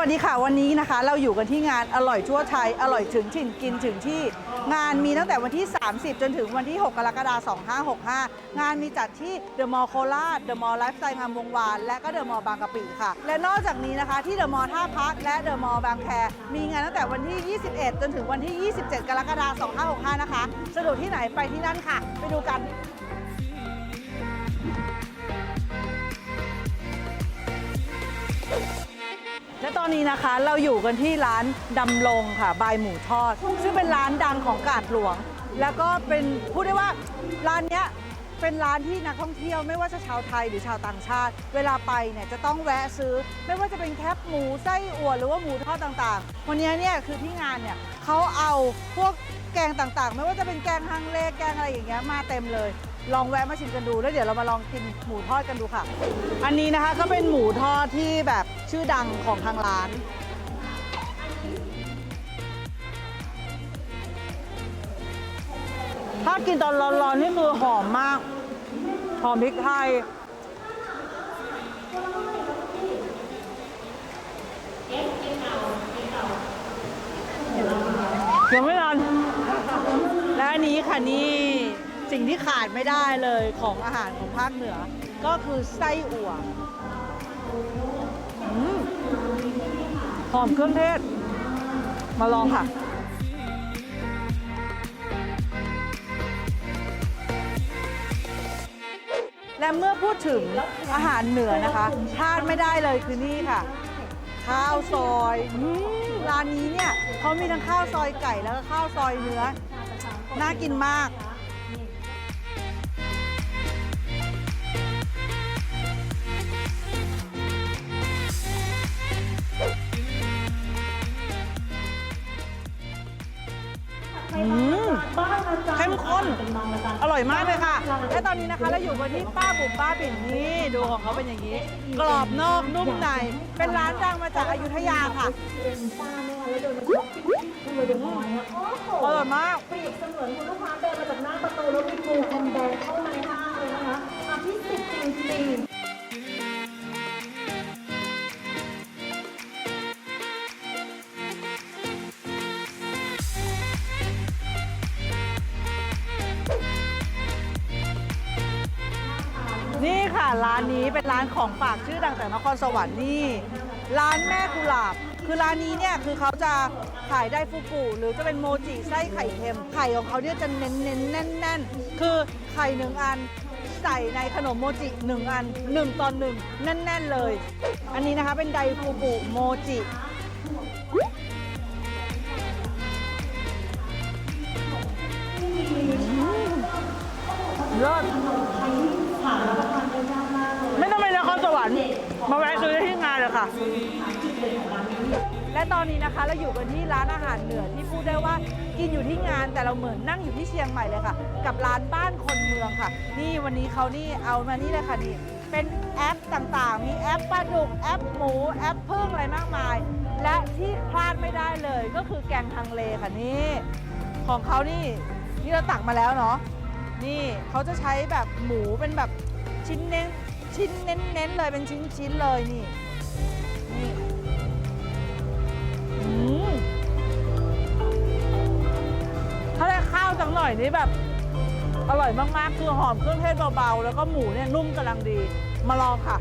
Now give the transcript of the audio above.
วัสดีค่ะวันนี้นะคะ เราอยู่กันที่งานอร่อยทั่วไทย อร่อยถึงถิ่นกินถึงที่งานมีตั้งแต่วันที่ 30 จนถึงวันที่ 6 กรกฎาคม 2565 งานมีจัดที่เดอะมอลล์โคราชเดอะมอลล์ไลฟ์สไตล์งามวงวาน และก็เดอะมอลล์บางกะปิค่ะ และนอกจากนี้นะคะที่เดอะมอลล์ท่าพักและเดอะมอลล์บางแค มีงานตั้งแต่วันที่ 21 จนถึงวันที่ 27 กรกฎาคม 2565 นะคะสะดวกที่ไหนไปที่นั่นค่ะ ไปดูกัน ตอนนี้นะคะเราอยู่กันที่ร้านดำรงค่ะบายหมูทอด ซึ่งเป็นร้านดังของกาดหลวง แล้วก็เป็นพูดได้ว่าร้านเนี้ยเป็นร้านที่นักท่องเที่ยวไม่ว่าจะชาวไทยหรือชาวต่างชาติ เวลาไปเนี่ยจะต้องแวะซื้อ ไม่ว่าจะเป็นแคปหมูไส้อั่วหรือว่าหมูทอดต่างๆ วันนี้เนี่ยคือที่งานเนี่ยเขาเอาพวกแกงต่างๆ ไม่ว่าจะเป็นแกงฮังเลแกงอะไรอย่างเงี้ยมาเต็มเลย ลองแวะมาชิมกันดูแล้วเดี๋ยวเรามาลองกินหมูทอดกันดูค่ะ อันนี้นะคะก็เป็นหมูทอดที่แบบ ชื่อดังของทางร้าน ถ้ากินตอนร้อนๆนี่คือหอมมาก หอมพริกไทย ยังไม่นอน และอันนี้ค่ะนี่สิ่งที่ขาดไม่ได้เลยของอาหารของภาคเหนือ ก็คือไส้อั่ว หอมเครื่องเทศ มาลองค่ะและเมื่อพูดถึงอาหารเหนือนะคะพลาดไม่ได้เลยคือนี่ค่ะ ข้าวซอยร้านนี้เนี่ยเขามีทั้งข้าวซอยไก่แล้วก็ข้าวซอยเนื้อ น่ากินมาก อร่อยมากเลยค่ะ และตอนนี้นะคะเราอยู่กันที่ป้าบุ๋มป้าปิ่นนี่ดูของเขาเป็นอย่างนี้ กรอบนอกนุ่มใน เป็นร้านดังมาจากอยุธยาค่ะเป็นป้าเนี่ยแล้วเดินมาชอบคุณเดมอยเนี่ยโอ้โหอร่อยมาก ร้านนี้เป็นร้านของฝากชื่อดังจากนครสวรรค์นี่ร้านแม่กุหลาบ คือร้านนี้เนี่ยคือเขาจะขายได้ฟูกุหรือจะเป็นโมจิไส้ไข่เค็มไข่ของเขาเนี่ยจะเน้นเน้นแน่นแน่นคือไข่หนึ่งอันใส่ในขนมโมจิหนึ่งอันหนึ่งตอนหนึ่งแน่น ๆเลย อันนี้นะคะเป็นไดฟูกุโมจิเลิศไม่ต้องไปนครสวรรค์ มาแวะซื้อได้ที่งานเลยค่ะ และตอนนี้นะคะเราอยู่กันที่ร้านอาหารเหนือที่พูดได้ว่ากินอยู่ที่งานแต่เราเหมือนนั่งอยู่ที่เชียงใหม่เลยค่ะ กับร้านบ้านคนเมืองค่ะ นี่วันนี้เขานี่เอามานี่เลยค่ะนี่เป็นแอปต่างๆ มีแอปปลาดุกแอปหมูแอปพึ่งอะไรมากมาย และที่พลาดไม่ได้เลยก็คือแกงฮังเลค่ะนี่ของเขานี่นี่เราตักมาแล้วเนาะนี่เขาจะใช้แบบหมูเป็นแบบชิ้นเน้น ชิ้นเน้นๆเลยเป็นชิ้นๆเลยนี่นี่อืมถ้าได้ข้าวสักหน่อยนี่แบบ อร่อยมากๆ คือหอมเครื่องเทศเบาๆ แล้วก็หมูเนี่ยนุ่มกำลังดี มาลองค่ะ